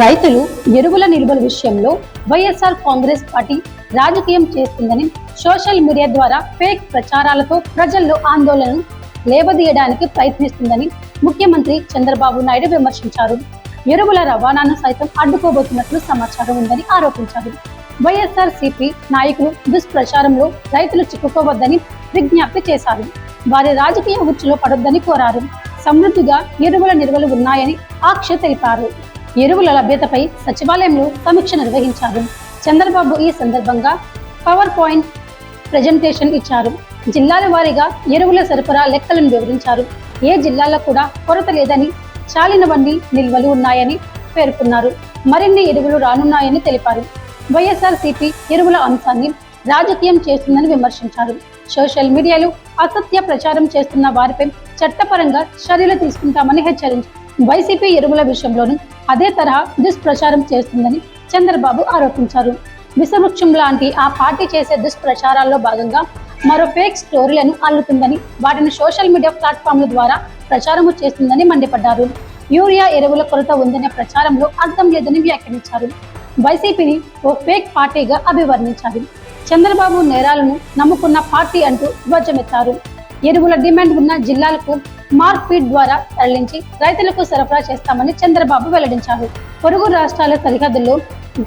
రైతులు ఎరువుల నిల్వల విషయంలో వైఎస్ఆర్ కాంగ్రెస్ పార్టీ రాజకీయం చేస్తుందని సోషల్ మీడియా ద్వారా ఫేక్ ప్రచారాలతో ప్రజల్లో ఆందోళనను లేవదీయడానికి ప్రయత్నిస్తుందని ముఖ్యమంత్రి చంద్రబాబు నాయుడు విమర్శించారు. ఎరువుల రవాణాను సైతం అడ్డుకోబోతున్నట్లు సమాచారం ఉందని ఆరోపించారు. వైఎస్ఆర్ సిపి నాయకులు దుష్ప్రచారంలో రైతులు చిక్కుకోవద్దని విజ్ఞప్తి చేశారు. వారి రాజకీయ ఉచ్చులో పడొద్దని కోరారు. సమృద్ధిగా ఎరువుల నిల్వలు ఉన్నాయని ఆక్ష తెలిపారు. ఎరువుల లభ్యతపై సచివాలయంలో సమీక్ష నిర్వహించారు. చంద్రబాబు ఈ సందర్భంగా పవర్ పాయింట్ ప్రజెంటేషన్ ఇచ్చారు. జిల్లాల వారీగా ఎరువుల సరఫరా లెక్కలను వివరించారు. ఏ జిల్లాలో కూడా కొరత లేదని చాలినవన్నీ నిల్వలు ఉన్నాయని పేర్కొన్నారు. మరిన్ని ఎరువులు రానున్నాయని తెలిపారు. వైఎస్ఆర్ సిపి ఎరువుల అంశాన్ని రాజకీయం చేస్తుందని విమర్శించారు. సోషల్ మీడియాలో అసత్య ప్రచారం చేస్తున్న వారిపై చట్టపరంగా చర్యలు తీసుకుంటామని హెచ్చరించారు. వైసీపీ ఎరువుల విషయంలోనూ అదే తరహా దుష్ప్రచారం చేస్తుందని చంద్రబాబు ఆరోపించారు. విషవృక్షం లాంటి ఆ పార్టీ చేసే దుష్ప్రచారాల్లో భాగంగా మరో ఫేక్ స్టోరీలను అల్లుతుందని వాటిని సోషల్ మీడియా ప్లాట్ఫామ్ల ద్వారా ప్రచారము చేస్తుందని మండిపడ్డారు. యూరియా ఎరువుల కొరత ఉందనే ప్రచారంలో అర్థం లేదని వ్యాఖ్యానించారు. వైసీపీని ఓ ఫేక్ పార్టీగా అభివర్ణించారు. చంద్రబాబు నేరాలను నమ్ముకున్న పార్టీ అంటూ ధ్వజమెత్తారు. ఎరువుల డిమాండ్ ఉన్న జిల్లాలకు మార్క్ ఫీడ్ ద్వారా తరలించి రైతులకు సరఫరా చేస్తామని చంద్రబాబు వెల్లడించారు. పొరుగు రాష్ట్రాల సరిహద్దుల్లో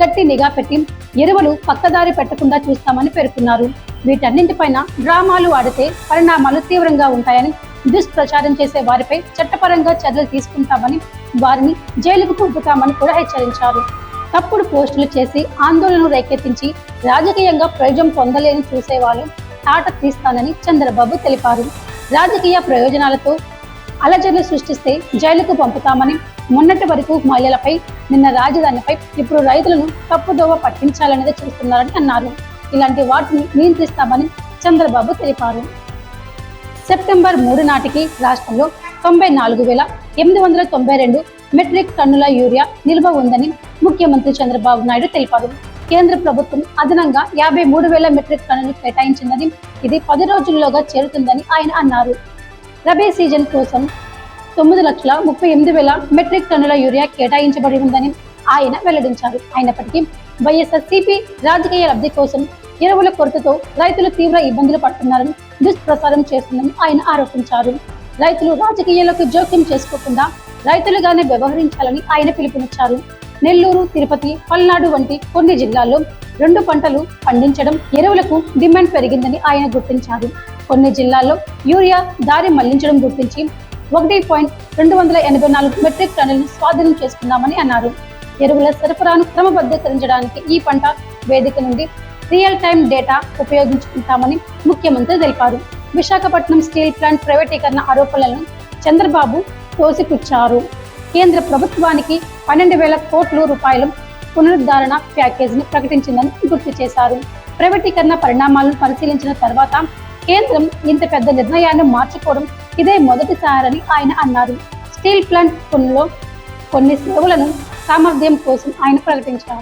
గట్టి నిఘా పెట్టి ఎరువులు పక్కదారి పెట్టకుండా చూస్తామని పేర్కొన్నారు. వీటన్నింటిపైన డ్రామాలు ఆడితే పరిణామాలు తీవ్రంగా ఉంటాయని దుష్ప్రచారం చేసే వారిపై చట్టపరంగా చర్యలు తీసుకుంటామని వారిని జైలుకు పంపుతామని కూడా హెచ్చరించారు. తప్పుడు పోస్టులు చేసి ఆందోళనను రేకెత్తించి రాజకీయంగా ప్రయోజనం పొందలేని చూసేవాళ్ళు తాట తీస్తానని చంద్రబాబు తెలిపారు. రాజకీయ ప్రయోజనాలతో అలజడులు సృష్టిస్తే జైలుకు పంపుతామని మొన్నటి వరకు మహిళలపై నిన్న రాజధానిపై ఇప్పుడు రైతులను తప్పుదోవ పట్టించాలనేది చూస్తున్నారని అన్నారు. ఇలాంటి వాటిని నియంత్రిస్తామని చంద్రబాబు తెలిపారు. సెప్టెంబర్ మూడు నాటికి రాష్ట్రంలో తొంభై నాలుగు వేల ఎనిమిది వందల తొంభై రెండు మెట్రిక్ టన్నుల యూరియా నిల్వ ఉందని ముఖ్యమంత్రి చంద్రబాబు నాయుడు తెలిపారు. కేంద్ర ప్రభుత్వం అదనంగా యాభై మూడు వేల మెట్రిక్ టన్నులు కేటాయించిందని ఇది పది రోజుల్లోగా చేరుతుందని ఆయన అన్నారు. రబీ సీజన్ కోసం తొమ్మిది లక్షల ముప్పై ఎనిమిది వేల మెట్రిక్ టన్నుల యూరియా కేటాయించబడి ఉందని ఆయన వెల్లడించారు. అయినప్పటికీ వైఎస్ఆర్సీపీ రాజకీయ లబ్ధి కోసం ఎరువుల కొరతతో రైతులు తీవ్ర ఇబ్బందులు పడుతున్నారని దుష్ప్రసారం చేస్తుందని ఆయన ఆరోపించారు. రైతులు రాజకీయాలకు జోక్యం చేసుకోకుండా రైతులుగానే వ్యవహరించాలని ఆయన పిలుపునిచ్చారు. నెల్లూరు తిరుపతి పల్నాడు వంటి కొన్ని జిల్లాల్లో రెండు పంటలు పండించడం ఎరువులకు డిమాండ్ పెరిగిందని ఆయన గుర్తించారు. కొన్ని జిల్లాల్లో యూరియా దారి మళ్ళించడం గుర్తించి ఒకటి పాయింట్ రెండు వందల ఎనభై నాలుగు మెట్రిక్ టన్నులను స్వాధీనం చేసుకున్నామని అన్నారు. ఎరువుల సరఫరాను క్రమబద్ధీకరించడానికి ఈ పంట వేదిక నుండి రియల్ టైం డేటా ఉపయోగించుకుంటామని ముఖ్యమంత్రి తెలిపారు. విశాఖపట్నం స్టీల్ ప్లాంట్ ప్రైవేటీకరణ ఆరోపణలను చంద్రబాబు తోసిపుచ్చారు. కేంద్ర ప్రభుత్వానికి పన్నెండు వేల కోట్ల రూపాయలు పునరుద్ధరణ ప్యాకేజీని ప్రకటించిందని గుర్తు చేశారు. ప్రైవేటీకరణ పరిణామాలను పరిశీలించిన తర్వాత కేంద్రం ఇంత పెద్ద నిర్ణయాన్ని మార్చుకోవడం ఇదే మొదటిసారని ఆయన అన్నారు. స్టీల్ ప్లాంట్ పనుల్లో కొన్ని సేవలను సామర్థ్యం కోసం ఆయన ప్రకటించారు.